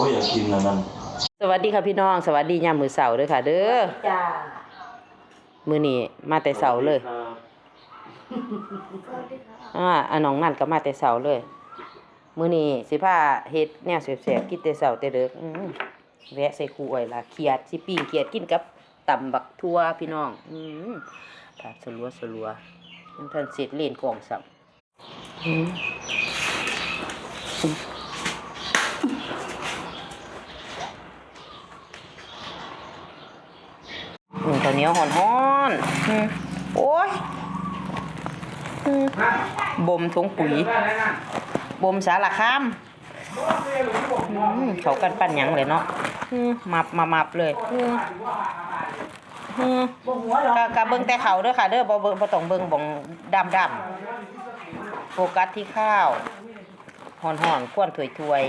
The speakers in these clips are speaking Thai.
อ้ยอยากกินอันนั้นสวัสดีค่ะพี่น้อง สวัสดียามมื้อเสาร์เด้อค่ะ เด้อจ้ามื้อนี้มาแต่เสาร์เลยอ่าอันน้องนั่นก็มาแต่เสาร์เลย มื้อนี้สิพาเฮ็ดแนวแซ่บๆกินแต่เสาร์แต่เด้ออื้อแวะใส่กูไว้ล่ะเขียดสิปิ้งเขียดกินกับตำบักทั่วพี่น้อง อือถาดสลัวสลัวยังทันเสร็จเล่นกองสับอืมอืมข้าวเหนียวฮ้อนๆอืมโอ้ยอืมบ่มถุงปุ๋ยบ่มสารคามอืมเขากันปั้นหยังเลยเนาะอืมมับมามับเลยอืมอืมบ่หัวหรอกะกะเบิ่งแต่เขาเด้อค่ะเด้อบ่เบิ่งบ่ต้องเบิ่งบ่งดำดำๆโฟกัสที่ข้าวห่อนๆควนถวย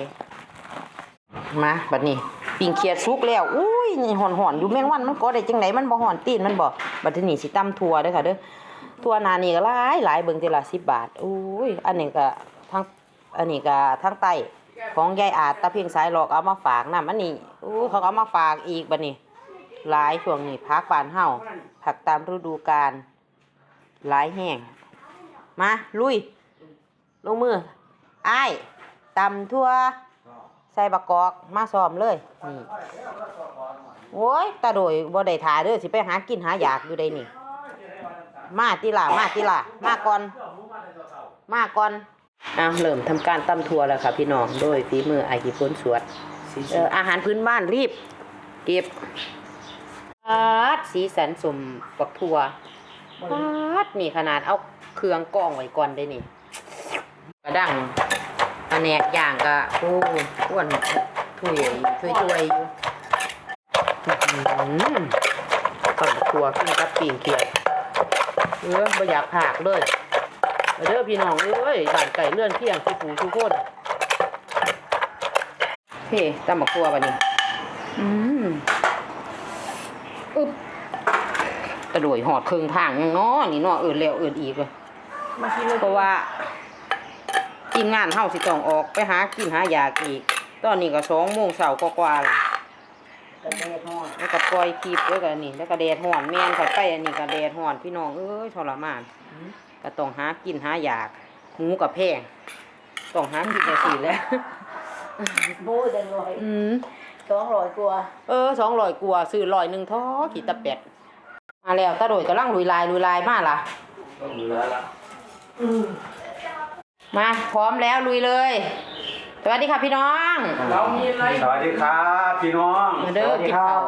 ๆมาบัดนี้ ปิ่งเขียดสุกแล้วอุ้ย นี่ห่อนๆอยู่แมงวันมันก็ได้จังไดมันบ่ห่อนตีนมันบ่บัดนี้สิตำถั่วเด้อค่ะเด้อถั่วนานี่ก็หลายหลายเบิ่งทีละ10บาทอุ้ยอันนี้ก็ทั้งอันนี้ก็ทั้งไตของยายอาจตะเพียงสายหลอกเอามาฝากนำอันนี้อู้เขาเอามาฝากอีกบัดนี้หลายช่วงนี้พักบานเฮาผักตามฤดูกาลหลายแห้งมาลุย ลงมืออ้ายตำทั่ว ใส่บักกอกมาซ้อมเลยนี่โอ้ยตาโดยบ่ได้ถ่าเด้อสิไปหากินหาอยากอยู่ได้นี่ มาติล่ะมาติล่ะมาก่อน มาก่อนอะเริ่มทำการตำทั่วแล้วค่ะพี่น้องโดยฝีมือไอ้กี่พ้นสวดเอ่ออาหารพื้นบ้านรีบเก็บปาดสีสันสมบักทั่วปาดนี่ขนาดเอาเครื่องกรองไว้ก่อนได้นี่ กระดัง อันแนกอย่างก็โอ้อ้วนถุยถุยถุยอยู่อื้อหือต้นบักทั่วขึ้นกับปีงเขียดเออบ่อยากผากเลยเอาเด้อพี่น้องเอ้ยบ้านไก่เลื่อนเที่ยงทุกผู้ทุกคนเฮ้ตำบักทั่วบัดนี้ อืมอึ๊บกระโดดหอดเครื่องทางยังเนาะนี่เนาะเอินแล้วเอินอีกเลยมากินเลยเพราะว่า ทีมงานเฮาสิต้องออกไปหากินหายากอีก ตอนนี้ก็สองโมงเช้ากว่าๆแล้วกระเดดหอดแล้วก็ปล่อยคลิปแล้วก็นี่แล้วก็แดดฮ้อนแม่นเข้าไปอันนี้ก็แดดฮ้อนพี่น้องเอ้ยทรมานก็ต้องหากินหายากหมูกับแพงต้องหากินจังซี่แหล้วโบ้เดินลอยอืมสองร้อยกว่าเออสองร้อยกว่าซื้อร้อยหนึ่งท้อขีดตะเป็ดมาแล้วตาโดยกำลังลุยลายลุยลายมาล่ะต้องเหลือละอืม มาพร้อมแล้วลุยเลย สวัสดีค่ะพี่น้องเรามีอะไรสวัสดีครับพี่น้องมาเด้อกินข้าว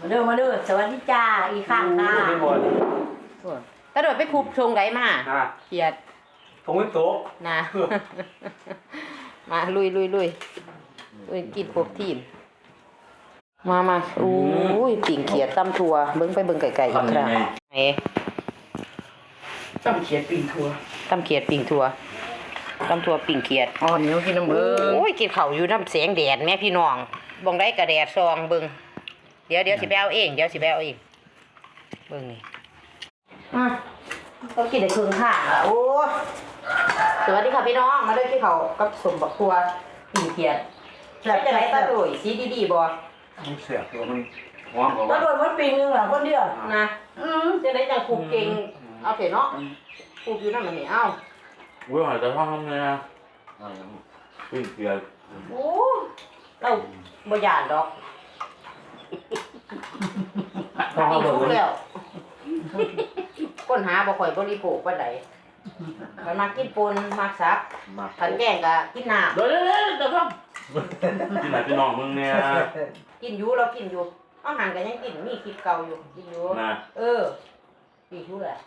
มาเด้อมาเด้อสวัสดีจ้าอีกข้างค่ะไม่หมดตาโดยไปคุบชงไดมานะเขียดทงวิโต๊ะนะมาลุยลุยลุยลุยกินครบทีมมามาอู้ยปิ่งเขียดตำทัวเบิ้งไปเบิ้งไก่ๆอีกครั้งไหนต้องเขียนปีนทัวตำเขียดปิ่งทัว ตำทัวปิ่งเขียดอ๋อเหนียวกินน้ำเบิ้งโอ้ยกินข้าวอยู่น้ำแสงแดดแม่พี่น้องบองได้กระแดดซองเบิ่งเดี๋ยวเดี๋ยวสิไปเอาเองเดี๋ยวสิไปเอาเองเบิ่งนี่อะก็กินได้ครึ่งข้างอะโอ้ยสวัสดีค่ะพี่น้องมาด้วยที่เขาวกับสมบักครัวปิ่งเขียดแล้วจะไหนตาโดยสีดีๆบ่มันเสียตัวมันหอมกตะว่าโดนมันปีนึงเหรอคนเดียวนะอืมจะได้จังคูบเก่งเอาเถอะเนาะคูบอยู่นั่นมันนี่เอ้า เว้ยหายใจท้องทำไงอะปิ้งเกลือโอ้เราบ่หยานดอกปิ่งชุกแล้วค้นหาบ่ค่อยบริโภคปานใดมันมากินปนมักซักมาขันแกงก็กินน้ำเดี๋ยวเดี๋ยวเดี๋ยวเดี๋ยวครับที่ไหนพี่น้องมึงเนี่ยกินอยู่เรากินอยู่อาหารก็ยังกินมีคลิปเก่าอยู่กินอยู่นะเออปีชูแหละ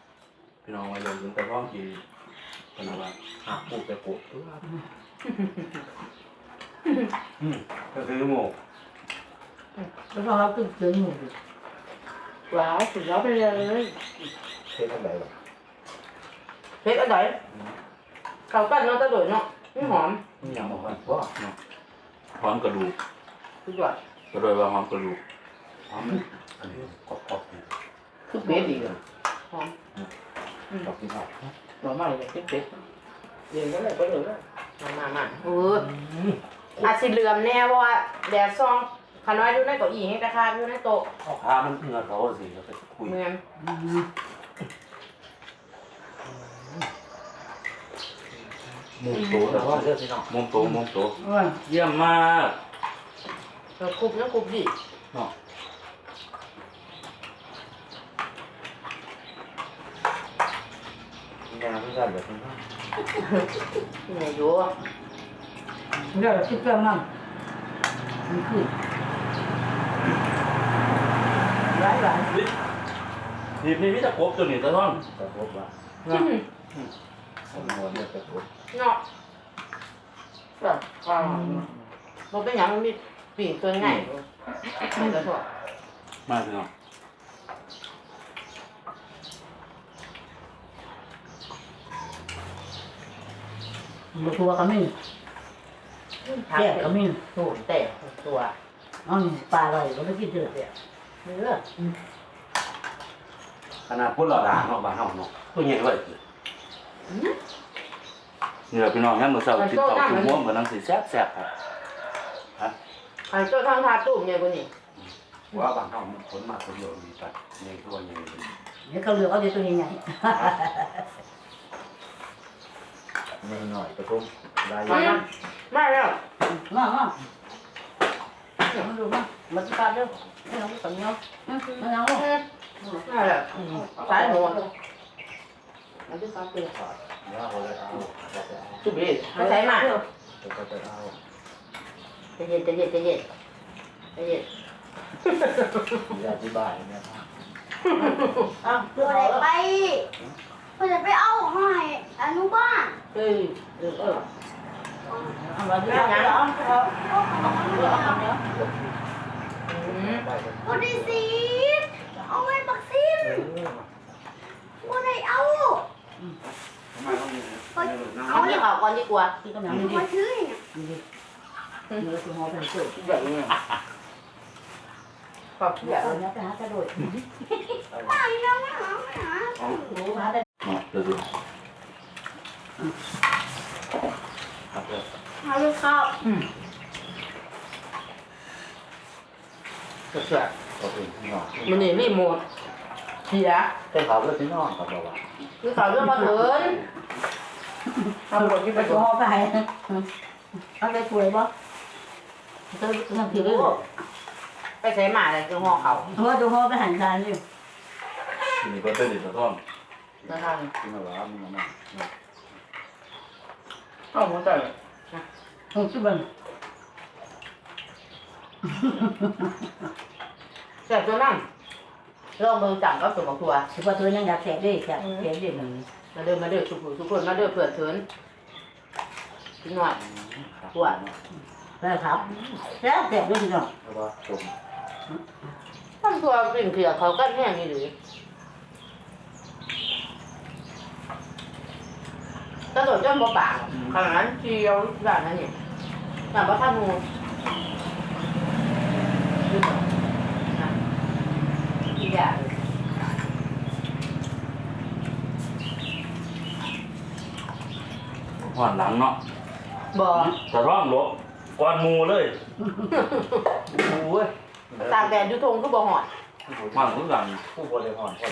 พี่น้องมาลงถึงแต่ท้องกิน เป็นอะไรหักปูแต่ปูก็คือหมูแล้วพอเขาตึกตึงอยู่ว้าวสุดยอดไปเลยเทศอะไรวะเผ็ดอันไหนเข้ากันเนาะตะโดยเนาะนี่หอมนี่ยังบอกว่าว่าหอมกระดูกสุดยอดก็เลยว่าหอมกระดูกหอมอันนี้กรอบๆเนี่ยคือเป็ดอีกอะหอมกรอบที่ชอบ หน่อไม้เนี่ยเป็ดเดี๋ยวก็เลยไปเลยมามามาเอออาจสิเหลื่อมแน่เพราะว่าแดดซองขาน้อยอยู่ในเก้าอี้ให้กระคาอยู่ในโต๊ะเอาขามันเหงื่อเขาสิแล้วไปคุยเหมือนมุมโตแต่ว่ามุมโตมุมโตโอ้ยเยี่ยมมากเออคุบนะคุบดิเนาะ งานที่กันแบบนี้เนี่ยอยู่เดี๋ยวคิดเรื่องมันมันคือหลายหลายทีมนี้มิตรกบตัวนี้ตะท่อนตะพบว่าอืมผมนอนเนี่ยตะพบเนาะแบบฟังมันเป็นอย่างมันมีปีกตัวง่ายอยู่ไม่กระทบมาพี่น้อง มันตัวก็มีแก่ก็มีสูนแต่ตัวเอ๋อปลาอะไรก็ไม่กินเดือดเนี่ยเนื้อขนาดพุ่นหล่อด่างเนาะบ้านเฮาเนาะตัวใหญ่เลยนี่แหละพี่น้องงั้นมื้อเช้าติดต่อคุณม่วงกับนางสิแซ่บๆครับอันเจ้าทางทาตุ้มเนี่ยกูนี่ว่าบ้านเฮามันผลมาคนเดียวมีตัดใหญ่ตัวใหญ่เลยเดี๋ยวเขาเหลือกเอาเดี๋ยวตัวใหญ่ไม่หน่อยตะพบลายมามาแล้วๆมามาเดี๋ยวมาดูมามาสิการเด้อไม่เอาสัญญาอืมไม่เอาหรอกมาแล้วสายหนูมันจะซักเป็นขอดว่าเขาจะเอาเขาจะเอาชุบเลยไม่ใช่มาเขาจะเอาใจเย็นใจเย็นใจเย็นใจเย็นมีอธิบายนะครับอ้าวเมื่อไหรไปเมื่อไหรไปเอาหอยอนุบาลเออเออเออเอามาดูนะเอาเอาเอาของมันเอาเอาเอาอืมได้ก็บไดซีดเอาไว้บักซิมเออบ่ได้เอาทำไมต้องมีไปเอาที่เขาก่อนดีกว่าที่กำลังเอาดีมาถือเนี่ยเนื้อสีหอมเป็นเกลือแบบนี้ขอบคุณเดี๋ยวเอาเนี้ยไปหากระโดดว่าอีน้องไม่หาไม่หา หนูหาได้เนาะเดี๋ยวดูครับเดี๋ยวหาลูกข้าวเสือเขาเป็นพี่น้องมันนี่รีโมทเสียแต่เขาเป็นพี่น้องเขาบอกว่าคือเขาเรื่องมาเถินทำบทที่ไปไปตัตัววหอไปเอาไปป่วยบ่เธอนั่งถือเลยไปใช้หมาอะไรคือห่อเขาเพราะว่าตัวหอไปหันทานอยู่ทีนี้ก็เต้นอีกตะท่อนนะคะพี่น้องว่ามึงนะ เอาหัวใจหกสิบบันเสียตัวนั่งลองมือจับก็สมบัติตัวถือว่าตัวยังอยากแสบด้วยแสบแสบด้วยหนึ่งมาเดินมาเดินทุกคนทุกคนมาเดินเผื่อเถินกินหน่อยตัวแล้วครับแสบแสบด้วยพี่น้องเพราะว่าผมตั้งตัวเป็นเผื่อเขาก็แห้งนี่หรือ กระโดดจนบ่ปากขนาดนั้นเชียวแบบนั้นนี่แต่ว่าถ้างูดูหน่อยนะอีกอย่างหวานหลังเนาะบ่ตะท่อนลบกวนหมูเลยโอ้ยตากแดดอยู่ทงก็บ่หอดหวานทุกอย่างผู้บริหารเขา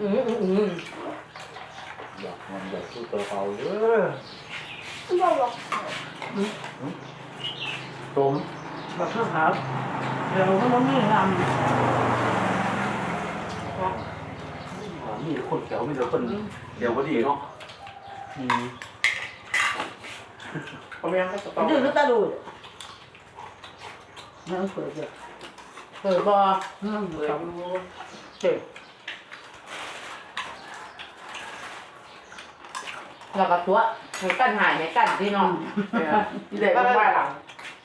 อืมอืมอืมอยากมันอยากสู้ตัวเขาเยอะบ่บอกต้มแบบเพื่อหาเดี๋ยวก็ต้องมีงามมีคนแถวไมีแต่คนเดี๋ยวพอดีเนาะอืมผมยังก็ต้องดื้อหรือตาดูนั่งเปิดเลยเปิดบ่อืมเปิดครับ เด็กแล้วก็ตัวให้กั้นหายให้กั้นที่น้องเด็กก็ว่าหลัง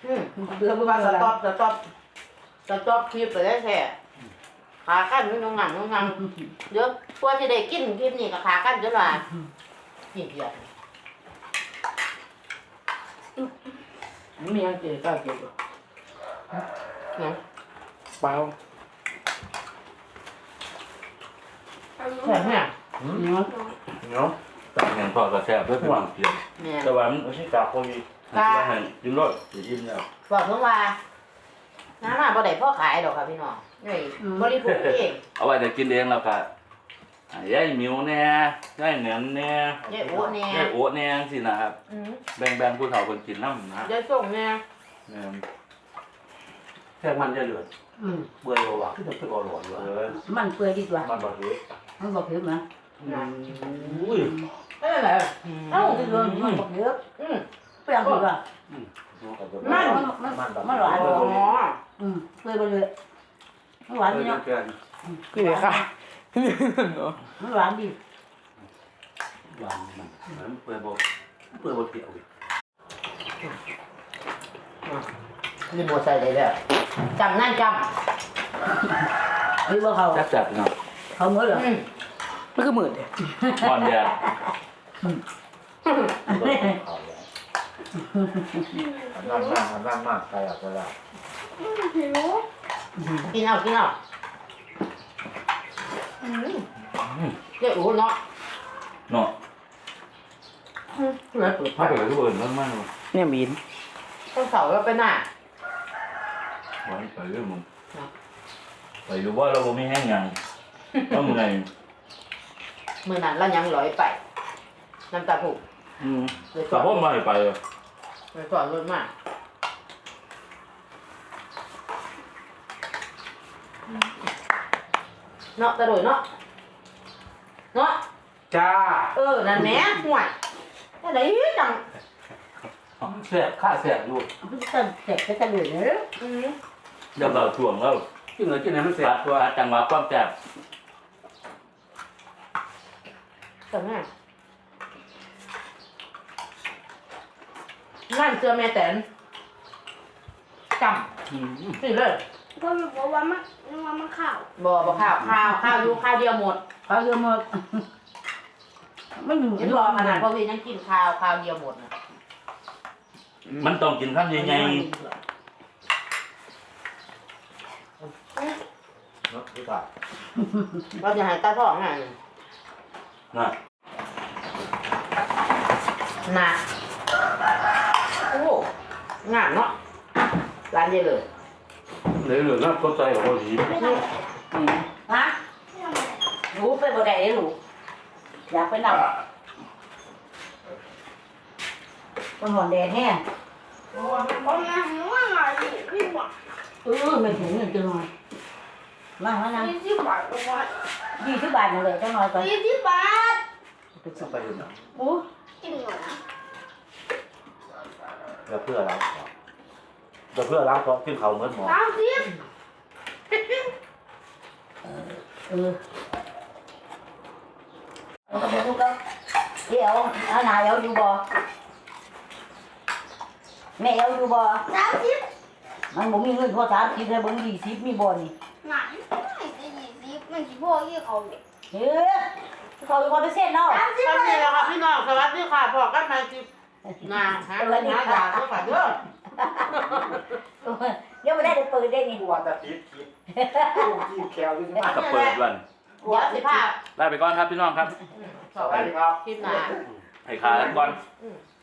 อืมเดือดว่าบ้านสละต็อปสต็อปสต็อปคลิปไปได้แท้ขากั้นไม่น้องงังน้องงังเดี๋ยวกว่าจะได้กินคลิปนี้ก็ขากั้นจนว่ากินเดียวมีอันเกี่ยวกับเกี่ยวกับเนาะเปล่าแข็งเนี่ยเนาะเนาะ ตักแห้งทอดกระแซ่บเพื่อเป็นเปลี่ยนแม่นแต่ว่ามันไม่ใช่กาโควิดกาให้กินรสสิอิ่มแล้วบอกถึงว่าน้ำมาบ่ได้พ่อขายดอกค่ะพี่น้องนี่บริโภคเองเอาไว้แต่กินเองแล้วก็อะยายหมิวแน่ยายเหนือนแน่เยอะโอ้แน่ยายโอ๊ตแน่สินะครับอืมแบ่งๆผู้เฒ่าคนกินน้ำนะเดี๋ยวส่งแน่แม่นแค่มันจะเหลืออืมเบื่อว่ะที่จะไปก่อหลอนว่ะเออมันเปื่อยดีกว่ามันบอกเฮ้ยมันบอกเผ็ดนะ อุ้ยเอ้ยอะไรเอ้าที่เรื่องมันบอกเผ็ดอืมเปรี้ยวดีกว่า มัน มันมันแบบมันหวานอ๋ออืมเปื่อยไปเลยมันหวานดีเนาะเกินคือค่ะมันหวานดีหวานมันมันเปื่อยบ่เปื่อยบ่เปรี้ยวอีกนี่บัวใส่ได้แล้วจำนั่นจหรือว่าเขาแซ่บๆเนาะเขาเหมื่อนเหรอำอื มมันคือหมื่นเลยหวานแดดนั่นมากนั่นมากใครอยากจะได้หิวกินเอากินเอาอืมเจ้าอูเนาะเนาะเลยเปิดถ้าเกิดทุกคนมากๆเลยเนี่ยบินต้องเสาแล้วไปหน้าหวานไปเรื่องมึงไปรู้ว่าเราบ่มีแห้งยังต้องไงเมื่อนั้นเรายังลอยไปน้ำตาผูกอืมเลยสแต่อนพ่อไม่ไปเลยเลยสอนรถมาเนาะตะโดยเนาะเนาะจ้าเออนั่นแหม่ห่วยอะไรจังแซ่บข้าแซ่บอยู่มันจะเจ็บจะกระดูกเนอะอืมเดี๋ยวเราช่วงแล้วกินเลยกินไหนมันแซ่บตัวจังหวะความแซ่บ แต่แม่นั่นเสื้อแม่แตนจอืมำสิเลยก็บอกว่ามันว่ามันข้าวบ่บ่ข้าว ข้าว ข้าวอยู่ข้าวเดียวหมดเขาเยอะหมดไม่อยู่เห็นรอขนาดพ่อพี่ยังกินข้าวข้าวเดียวหมดนะมันต้องกินข้าวใหญ่เนาะหรือเปล่าเราจะให้ตาท้องไงๆนะ นะโอ้งามเนาะร้านเดียวเลยเหลือเหลือน้ำก็ใจของเราดีไม่ทำอืมฮะไม่ทำอะไรรู้ไปบ่ได้เลยลูกอยากไปนำมันหอนแดดแห้งผมนะหนูว่าไงพี่บอกเออไม่ถึงเงินจะหน่อยมามานะยี่สิบบาทก็ว่ายี่สิบบาทมาเลยจังหน่อยไปยี่สิบบาทต้องไปดูนะโอ้ กินหนูจะเพื่อล้างจะเพื่อล้างท้องขึ้นเขาเหมือนหมอสามสิบเออเอาไปดูกันเดี๋ยวเอาหนาเอาอยู่บ่แม่เอาอยู่บ่สามสิบมันบ่มีเงินพอสามสิบเลยเบิ่งยี่สิบมีบ่นี่ไหนไม่ได้ยี่สิบมันกี่พ่อยี่เขาเลยเฮ้ยเขาอยู่คนไปเส้นเนาะสามสิบก็เลนี่ยแหละค่ะพี่น้องสวัสดีค่ะบอกกันมาสินาหาเงินหาดาเพื่อฝากเด้อเดี๋ยวไม่ได้เดี๋ยวเปิดได้นี่กูว่าจะติดคิดลูกที่แคลอยู่ที่บ้านกับเปิดวันเดี๋ยวสิพาลาไปก่อนครับพี่น้องครับสวัสดีครับคลิปหน้าให้ขาก่อน